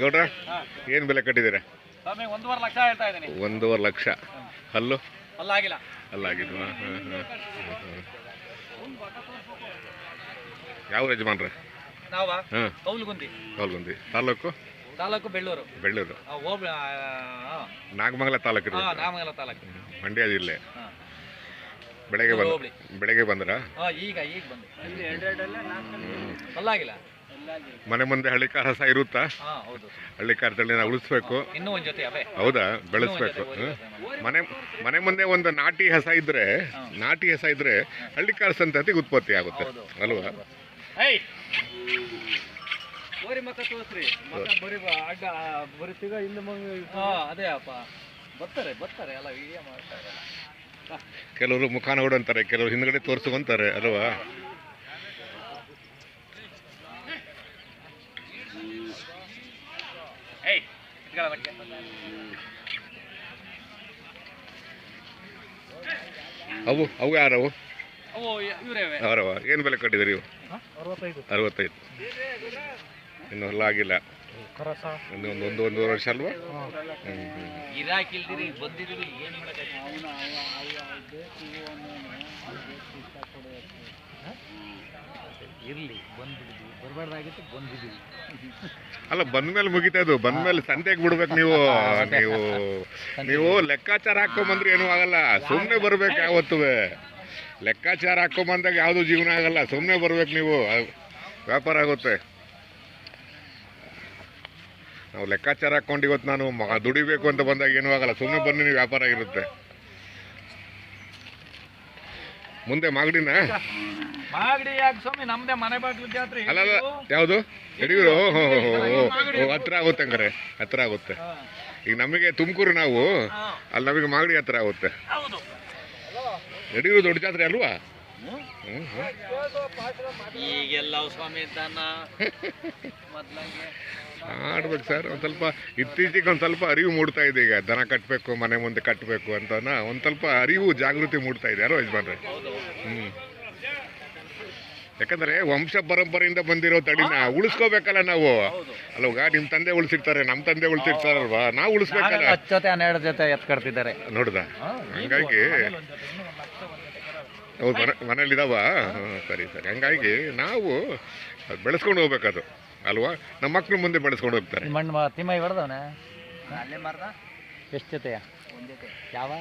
ಗೌಡ್ರ ಏನು ಬೆಲೆ ಕಟ್ಟಿದ್ದೀರಾ? ಒಂದೂವರೆ ಲಕ್ಷ ಹೇಳ್ತಾ ಇದ್ದೀನಿ. ಒಂದೂವರೆ ಲಕ್ಷ. ಹಲ್ಲು? ಅಲ್ಲ ಆಗಿಲ್ಲ ಅಲ್ಲಾಗಿದ್ದು ಹಾಂ ಹಾಂ ಯಾವ ಯಜಮಾನ್ರ? ನಾವ? ಹಾಂ. ಕೌಲ್ಗುಂದಿ. ಕೌಲ್ಗುಂದಿ. ತಾಲೂಕು? ತಾಲೂಕು ಬೆಳ್ಳೂರು. ಬೆಳ್ಳೂರು. ನಾಗಮಂಗಲ ತಾಲೂಕು ನಾಗಮಂಗಲ ತಾಲೂಕು. ಮಂಡ್ಯ ಜಿಲ್ಲೆ. ಹಾ. ಬೆಳಗ್ಗೆ ಬಂದ ಹೋಬಳಿ. ಬೆಳಗ್ಗೆ ಬಂದ್ರ? ಆ, ಈಗ ಈಗ ಬಂದು. ಅಲ್ಲಾಗಿಲ್ಲ ಮನೆ ಮುಂದೆ ಹಳ್ಳಿಕಾರ ಹಸ ಇರುತ್ತಾ? ಹಾ ಹೌದು. ಹಳ್ಳಿಕಾರ ತಳಿನ ಉಳಿಸ್ಬೇಕು. ಇನ್ನೂ ಒಂದ್ ಜೊತೆ ಅವೇ. ಹೌದಾ? ಬೆಳೆಸ್ಬೇಕು. ಹ್ಮ್. ಮನೆ ಮನೆ ಮುಂದೆ ಒಂದು ನಾಟಿ ಹಸ ಇದ್ರೆ ನಾಟಿ ಹಸ ಇದ್ರೆ ಹಳ್ಳಿಕಾರ ಸಂತತಿಗೆ ಉತ್ಪತ್ತಿ ಆಗುತ್ತೆ. ಹೌದು. ಅಲ್ವಾ? ಏಯ್! ಓರಿ ಮಕ್ಕ ತೋರ್ಸ್ರಿ ಮಕ್ಕ ಬರಿ ಅಡ್ಡ ಬರಿ ಸಿಗ ಹಿಂದೆ ಹಾ ಅದೇ ಅಪ್ಪ. ಬರ್ತಾರೆ ಬರ್ತಾರೆ ಎಲ್ಲ ವಿಡಿಯೋ ಮಾಡ್ತಾರೆ. ಕೆಲವರು ಮುಖ ನೋಡಂತಾರೆ ಕೆಲವರು ಹಿಂದ್ಗಡೆ ತೋರಿಸ್ಕೊಂತಾರೆ ಅಲ್ವಾ? ಏಯ್ ಇಟ್ಕೊಳ್ಳ ಮಕ್ಕೆ ಅವು ಅವು ಯಾರವು? ಅವರವ? ಏನು ಬೆಲೆ ಕಟ್ಟಿದ್ರಿ ಇವು? ಅರವತ್ತೈದು. ಅರವತ್ತೈದು. ಇನ್ನು ಹೊಲ ಆಗಿಲ್ಲ ಕರಸ ಒಂದು ಒಂದು ಒಂದು ಒಂದೂವರೆ ವರ್ಷ ಅಲ್ವಾ? ಇಲ್ದಿರಿ ಬಂದಿದ್ದೀರಿ ಏನು ಇರಲಿ ಬಂದ್ಬಿಟ್ಟಿದ್ವಿ ಬರಬಾರ್ದಾಗಿತ್ತು ಬಂದಿದ್ದೀವಿ. ಅಲ್ಲ ಬಂದ್ಮೇಲೆ ಮುಗಿತಾ ಇದು ಬಂದ್ಮೇಲೆ ಸಂತೆಗೆ ಬಿಡ್ಬೇಕು ನೀವು. ನೀವು ನೀವು ಲೆಕ್ಕಾಚಾರ ಹಾಕೊಂಬಂದ್ರೆ ಏನೂ ಆಗಲ್ಲ. ಸುಮ್ಮನೆ ಬರ್ಬೇಕು ಯಾವತ್ತೂ. ಲೆಕ್ಕಾಚಾರ ಹಾಕೊಂಬಂದಾಗ ಯಾವುದು ಜೀವನ ಆಗಲ್ಲ. ಸುಮ್ಮನೆ ಬರ್ಬೇಕು ನೀವು. ವ್ಯಾಪಾರ ಆಗುತ್ತೆ. ನಾವು ಲೆಕ್ಕಾಚಾರ ಹಾಕೊಂಡು ಇವತ್ತು ನಾನು ದುಡಿಬೇಕು ಅಂತ ಬಂದಾಗ ಏನೂ ಆಗಲ್ಲ. ಸುಮ್ಮನೆ ಬನ್ನಿ ನೀವು ವ್ಯಾಪಾರ ಆಗಿರುತ್ತೆ. ಮುಂದೆ ಮಾಗಡಿನ? ಮಾಗಡಿ ಯಾಕೆ ಸ್ವಾಮಿ? ನಮ್ದೇ ಮನೆ ಬಾಗ್ಲು ಜಾತ್ರೆ. ಅಲ್ಲಲ್ಲ ಯಾವುದು? ಯಡಿಯೂರು ಹತ್ರ ಆಗುತ್ತೆ ಹಂಗಾರೆ. ಹತ್ರ ಆಗುತ್ತೆ. ಈಗ ನಮಗೆ ತುಮಕೂರು ನಾವು. ಅಲ್ಲಿ ನಮಗೆ ಮಾಗಡಿ ಹತ್ರ ಆಗುತ್ತೆ. ಯಡಿಯೂರು ದೊಡ್ಡ ಜಾತ್ರೆ ಅಲ್ವಾ. ಈಗೆಲ್ಲ ಸ್ವಾಮಿ ಆಡ್ಬೇಕು ಸರ್. ಒಂದು ಸ್ವಲ್ಪ ಇತ್ತೀಚೆಗೆ ಒಂದು ಸ್ವಲ್ಪ ಅರಿವು ಮೂಡ್ತಾ ಇದೆ ಈಗ. ದನ ಕಟ್ಟಬೇಕು ಮನೆ ಮುಂದೆ ಕಟ್ಟಬೇಕು ಅಂತನ ಒಂದು ಸ್ವಲ್ಪ ಅರಿವು ಜಾಗೃತಿ ಮೂಡ್ತಾ ಇದೆ. ಯಾರೋ ಯಜಮಾನ್ರೆ? ಹ್ಞೂ ಯಾಕಂದ್ರೆ ವಂಶ ಪರಂಪರೆಯಿಂದ ಬಂದಿರೋ ತಡಿನ ಉಳಿಸ್ಕೋಬೇಕಲ್ಲ ನಾವು. ಹೌದು ಅಲ್ವಾಗ ನಿಮ್ಮ ತಂದೆ ಉಳಿಸಿರ್ತಾರೆ ನಮ್ಮ ತಂದೆ ಉಳಿಸಿರ್ತಾರಲ್ವಾ? ನಾವು ಉಳಿಸ್ಬೇಕಲ್ಲ. ಹತ್ತು ಜೊತೆ ಹನ್ನೆರಡು ಜೊತೆ ಎತ್ ಕಟ್ತಿದ್ದಾರೆ. ನೋಡ್ದ? ಹಂಗಾಗಿ ಅವ್ರು ಮನೆ ಸರಿ ಸರಿ. ಹಂಗಾಗಿ ನಾವು ಅದ್ ಬೆಳೆಸ್ಕೊಂಡು ಹೋಗ್ಬೇಕದು. ಅಲ್ವಾ? ನಮ್ಮ ಮಕ್ಕಳು ಮುಂದೆ ಬೆಳೆಸ್ಕೊಂಡು ಹೋಗ್ತಾರೆ. ಮಣ್ಣು ತಿಮ್ಮ ಹೊಡೆದವನ? ಅಲ್ಲೇ ಮಾರ್ದ ಎಷ್ಟು ಜೊತೆಯ ಯಾವ?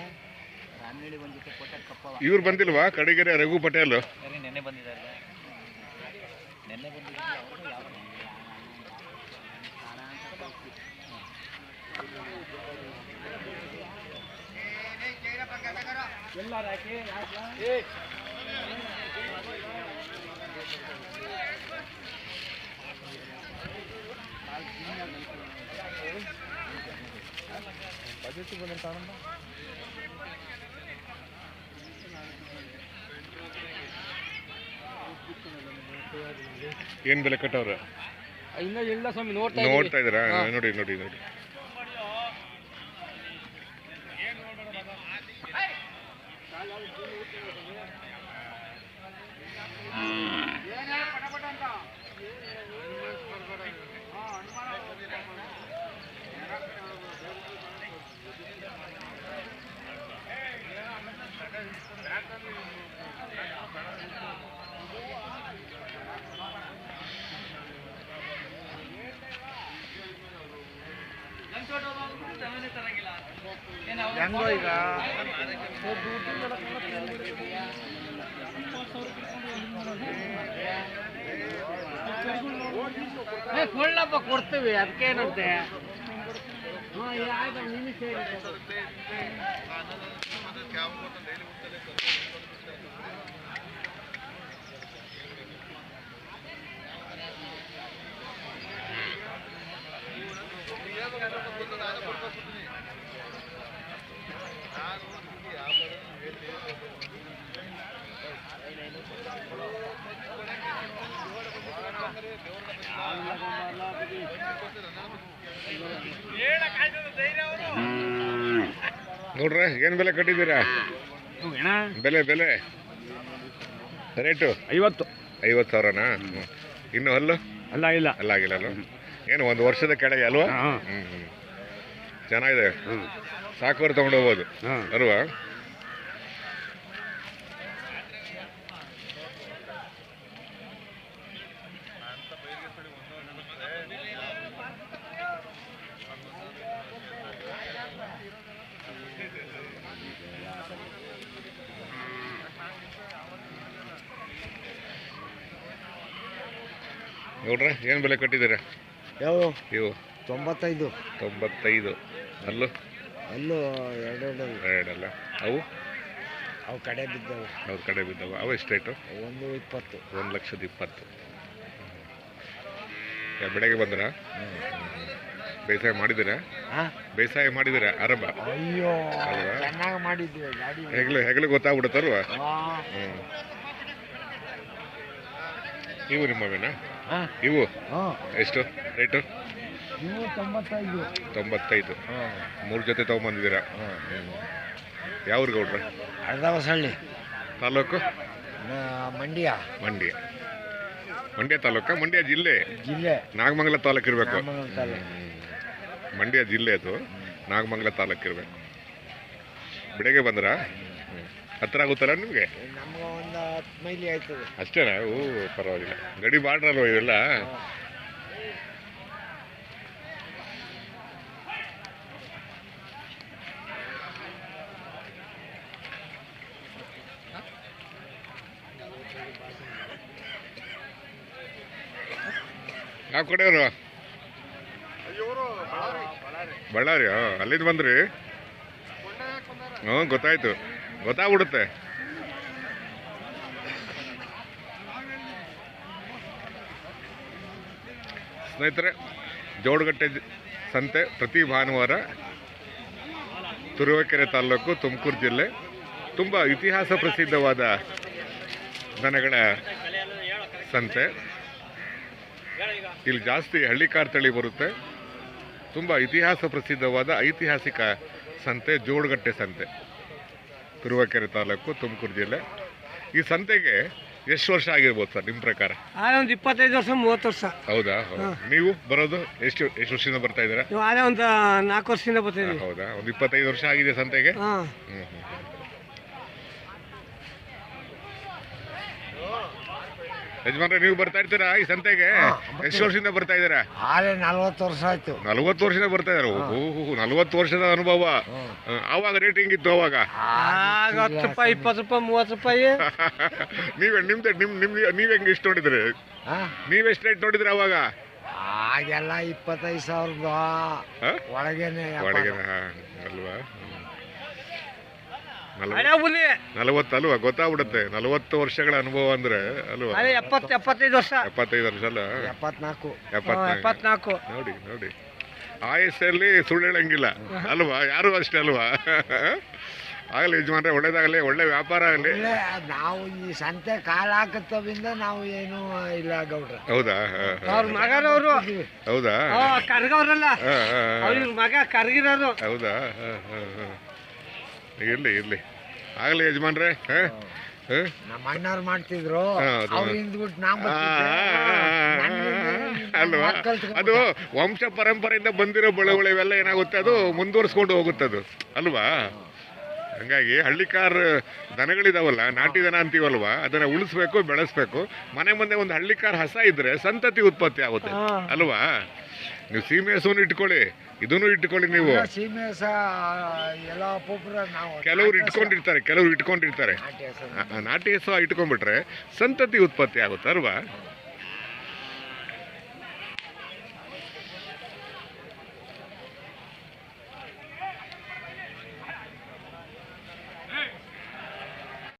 ಇವ್ರು ಬಂದಿಲ್ವಾ? ಕಡಿಗೆರೆ ರಘು ಪಟೇಲ್. ನೆನ್ನೆ ಬಂದಿದ್ದಾರೆ. ನೆನ್ನೆ ಬಂದಿದ್ದಾರೆ ಅವರು ಯಾವ ಏನ್ ಬೆಲೆ ಕಟ್ಟವ್ರ? ಇನ್ನ ಇಲ್ಲ ಸ್ವಾಮಿ ನೋಡ್ತಾ ನೋಡ್ತಾ ಇದ್ದೀರಾ? ನೋಡಿ ನೋಡಿ ನೋಡಿ. ಹೆಂಗೋ ಈಗ? ಕೊಳ್ಳಪ್ಪ ಕೊಡ್ತೀವಿ ಅದಕ್ಕೇನಂತೆ. ನೋಡ್ರೆ ಏನ್ ಬೆಲೆ ಕಟ್ಟಿದ್ದೀರಾ? ಬೆಲೆ ಬೆಲೆ. ರೇಟು? ಐವತ್ತು. ಐವತ್ತು ಸಾವಿರನಾ? ಇನ್ನು ಅಲ್ಲು ಅಲ್ಲ ಇಲ್ಲ. ಅಲ್ಲ ಆಗಿಲ್ಲ ಅಲ್ಲ ಏನು ಒಂದು ವರ್ಷದ ಕೆಳಗೆ ಅಲ್ವಾ? ಹಾಂ. ಹ್ಮ್ ಹ್ಮ್. ಚೆನ್ನಾಗಿದೆ. ಹ್ಞೂ ಸಾಕೋರು ತಗೊಂಡು ಹೋಗ್ಬೋದು. ಅಲ್ವಾ? ನೋಡ್ರೆ ಏನು ಬೆಲೆ ಕಟ್ಟಿದ್ದೀರಾ? ಯಾವ? ಇವು. ತೊಂಬತ್ತೈದು. ತೊಂಬತ್ತೈದು. ಅಲ್ಲೂ? ಅಲ್ಲೂ ಎರಡೆರಡು ಎರಡಲ್ಲ ಅವು? ಅವು ಕಡೆ ಬಿದ್ದವು. ಅವ್ರ ಕಡೆ ಬಿದ್ದವು. ಅವು ಎಷ್ಟು ರೇಟು ಒಂದು ಇಪ್ಪತ್ತು. ಒಂದು ಲಕ್ಷದ ಇಪ್ಪತ್ತು. ಯಾ, ಬೆಳಗ್ಗೆ ಬಂದ್ರ? ಬೇಸಾಯ ಮಾಡಿದ್ದೀರಾ? ಹಾಂ ಬೇಸಾಯ ಮಾಡಿದ್ದೀರಾ? ಆರಂಭ? ಅಯ್ಯೋ ಅಲ್ವಾ? ಚೆನ್ನಾಗಿ ಮಾಡಿದ್ವಿ ಗಾಡಿ. ಹೆಗ್ಲು ಹೆಗ್ಲು ಗೊತ್ತಾಗ್ಬಿಡುತ್ತಲ್ವಾ? ಹಾಂ. ಹ್ಞೂ ಇವು ನಿಮ್ಮ ಹಾಂ ಇವು? ಹಾಂ ಎಷ್ಟು? ರೇಟು ನೀವು ತೊಂಬತ್ತೈದು. ತೊಂಬತ್ತೈದು. ಹಾಂ. ಮೂರು ಜೊತೆ ತೊಗೊಂಬಂದಿದ್ದೀರಾ? ಹಾಂ ಯಾವ ಗೌಡ್ರೆ? ಅರ್ಧ ಹೊಸಳ್ಳಿ ತಾಲೂಕು ಮಂಡ್ಯ. ಮಂಡ್ಯ. ಮಂಡ್ಯ ತಾಲೂಕ? ಮಂಡ್ಯ ಜಿಲ್ಲೆ? ಜಿಲ್ಲೆ. ನಾಗಮಂಗಲ ತಾಲೂಕು ಇರಬೇಕು. ಮಂಡ್ಯ ಜಿಲ್ಲೆ ಅದು. ನಾಗಮಂಗಲ ತಾಲೂಕು ಇರಬೇಕು. ಬೆಳಗ್ಗೆ ಬಂದ್ರಾ? ಹತ್ರ ಆಗುತ್ತಲ್ಲ ನಿಮಗೆ? ನಮ್ಗೆ ಒಂದು ಹತ್ತು ಮೈಲಿ ಆಯ್ತದೆ. ಅಷ್ಟೇನಾ? ಓ ಪರವಾಗಿಲ್ಲ. ಗಡಿ ಬಾಡ್ರಲ್ವ ಇವೆಲ್ಲ? ಯಾವ ಕಡೆಯವರು? ಬಳ್ಳಾರಿ. ಹಾ ಅಲ್ಲಿಂದ ಬಂದ್ರಿ? ಹ್ಞೂ ಗೊತ್ತಾಯ್ತು. ಗೊತ್ತಾಗ್ಬಿಡುತ್ತೆ. ಸ್ನೇಹಿತರೆ, ಜೋಡಗಟ್ಟೆ ಸಂತೆ ಪ್ರತಿ ಭಾನುವಾರ ತುರುವಕೆರೆ ತಾಲೂಕು ತುಮಕೂರು ಜಿಲ್ಲೆ. ತುಂಬ ಇತಿಹಾಸ ಪ್ರಸಿದ್ಧವಾದ ದನಗಳ ಸಂತೆ. ಇಲ್ಲಿ ಜಾಸ್ತಿ ಹಳ್ಳಿಕಾರ್ ತಳಿ ಬರುತ್ತೆ. ತುಂಬ ಇತಿಹಾಸ ಪ್ರಸಿದ್ಧವಾದ ಐತಿಹಾಸಿಕ ಸಂತೆ, ಜೋಡಗಟ್ಟೆ ಸಂತೆ. ತುರುವಕೆರೆ ತಾಲೂಕು ತುಮಕೂರು ಜಿಲ್ಲೆ. ಈ ಸಂತೆಗೆ ಎಷ್ಟು ವರ್ಷ ಆಗಿರ್ಬೋದು ಸರ್ ನಿಮ್ಮ ಪ್ರಕಾರ? ಆದ್ರೆ ಒಂದು ಇಪ್ಪತ್ತೈದು ವರ್ಷ ಮೂವತ್ತು ವರ್ಷ. ಹೌದಾ? ಹೌದು. ನೀವು ಬರೋದು ಎಷ್ಟು ಎಷ್ಟು ವರ್ಷದಿಂದ ಬರ್ತಾ ಇದ್ದೀರಾ? ನೀವು ಆದ್ರೆ ಒಂದು ನಾಲ್ಕು ವರ್ಷದಿಂದ ಬರ್ತಾ ಹೌದಾ? ಒಂದು ಇಪ್ಪತ್ತೈದು ವರ್ಷ ಆಗಿದೆ ಸಂತೆಗೆ? ಹಾಂ. ಹ್ಮ್, ಹ್ಮ್, ಯಜಮಾನ್ರೆ ನೀವು ಬರ್ತಾ ಇರ್ತೀರಾ ಈ ಸಂತೆಗೆ? ಎಷ್ಟು ವರ್ಷದಿಂದ ಬರ್ತಾ ಇದ್ದೀರಾ? ಆರೆ ನಲ್ವತ್ತು ವರ್ಷ ಆಯ್ತು. ನಲ್ವತ್ತು ವರ್ಷದಿಂದ ಬರ್ತಾ ಇದಾರೆ ಓಹೋ ನಲ್ವತ್ತು ವರ್ಷದ ಅನುಭವ. ಅವಾಗ ಆವಾಗ ರೇಟ್ ಹೆಂಗಿತ್ತು ಅವಾಗ? ಆಗ ಹತ್ತು ರೂಪಾಯಿ ಇಪ್ಪತ್ತು ರೂಪಾಯಿ ಮೂವತ್ತು ರೂಪಾಯಿ. ನೀವೇ ನಿಮ್ದೆ ನಿಮ್ ನಿಮ್ ನೀವ್ ಹೆಂಗ್ ಇಷ್ಟು ನೋಡಿದ್ರಿ? ನೀವೆಷ್ಟು ನೀವ್ ಎಷ್ಟು ರೇಟ್ ನೋಡಿದ್ರಿ ಅವಾಗ? ಆಗೆಲ್ಲ ಇಪ್ಪತ್ತೈದು ಸಾವಿರದ ಒಳಗೇನೆ. ಒಳಗೇನೆ ಅಲ್ವಾ? ನಲವತ್ತು ಅಲ್ವಾ? ಗೊತ್ತಾಗ್ಬಿಡುತ್ತೆ. ನಲವತ್ತು ವರ್ಷಗಳ ಅನುಭವ ಅಂದ್ರೆ ಅಲ್ವಾ? ಅದೇ ಎಪ್ಪತ್ತು ಎಪ್ಪತ್ತೈದು ವರ್ಷ. ಎಪ್ಪತ್ತೈದು ವರ್ಷ ಅಲ್ಲ? ಎಪ್ಪತ್ನಾಲ್ಕು. ಎಪ್ಪತ್ನಾಲ್ಕು. ನೋಡಿ ನೋಡಿ. ಆಯಸ್ಸಲ್ಲಿ ಸುಳ್ಳು ಹೇಳಂಗಿಲ್ಲ. ಅಲ್ವಾ? ಯಾರು ಅಷ್ಟೇ ಅಲ್ವಾ? ಆಗಲಿ ಯಜಮಾನ್ರೆ ಒಳ್ಳೇದಾಗಲಿ ಒಳ್ಳೆ ವ್ಯಾಪಾರ ಆಗಲಿ. ನಾವು ಈ ಸಂತೆ ಕಾಲ ಹಾಕತ್ತವಿಂದ ನಾವು ಏನು ಇಲ್ಲ ಗೌಡ್ರ. ಹೌದಾ. ಅವ್ರ ಮಗನವರು. ಹೌದಾ? ಕರ್ಗವ್ರಲ್ಲ. ಅವ್ರ ಮಗ ಕರ್ಗಿರೋರು. ಹೌದಾ. ಇರ್ಲಿ ಇರ್ಲಿ ಆಗಲಿ ಯಜಮಾನ್ರೆ ಹಾ? ನಮ್ಮ ಅಣ್ಣವ್ರು ಮಾಡ್ತಿದ್ರು ಅಲ್ವಾ ಅದು ವಂಶ ಪರಂಪರೆಯಿಂದ ಬಂದಿರೋ ಬೆಳೆಗಳು ಇವೆಲ್ಲ ಏನಾಗುತ್ತೆ ಅದು ಮುಂದುವರಿಸ್ಕೊಂಡು ಹೋಗುತ್ತೆ ಅದು ಅಲ್ವಾ ಹಂಗಾಗಿ ಹಳ್ಳಿಕಾರ್ ದನಗಳಿದಾವಲ್ಲ ನಾಟಿ ದನ ಅಂತೀವಲ್ವಾ ಅದನ್ನ ಉಳಿಸ್ಬೇಕು ಬೆಳೆಸ್ಬೇಕು ಮನೆ ಮುಂದೆ ಒಂದು ಹಳ್ಳಿಕಾರ್ ಹಸ ಇದ್ರೆ ಸಂತತಿ ಉತ್ಪತ್ತಿ ಆಗುತ್ತೆ ಅಲ್ವಾ ನೀವು ಸೀಮೆ ಹಸುವನ್ನು ಇಟ್ಕೊಳ್ಳಿ ಇದನ್ನು ಇಟ್ಕೊಳ್ಳಿ ನೀವು. ಸೀಮೆ ಸ ಎಲ್ಲ ನಾವು ಕೆಲವ್ರು ಇಟ್ಕೊಂಡಿರ್ತಾರೆ ಕೆಲವರು ಇಟ್ಕೊಂಡಿರ್ತಾರೆ. ನಾಟಿ ಹಸು ಇಟ್ಕೊಂಡ್ಬಿಟ್ರೆ ಸಂತತಿ ಉತ್ಪತ್ತಿ ಆಗುತ್ತೆ ಅಲ್ವಾ?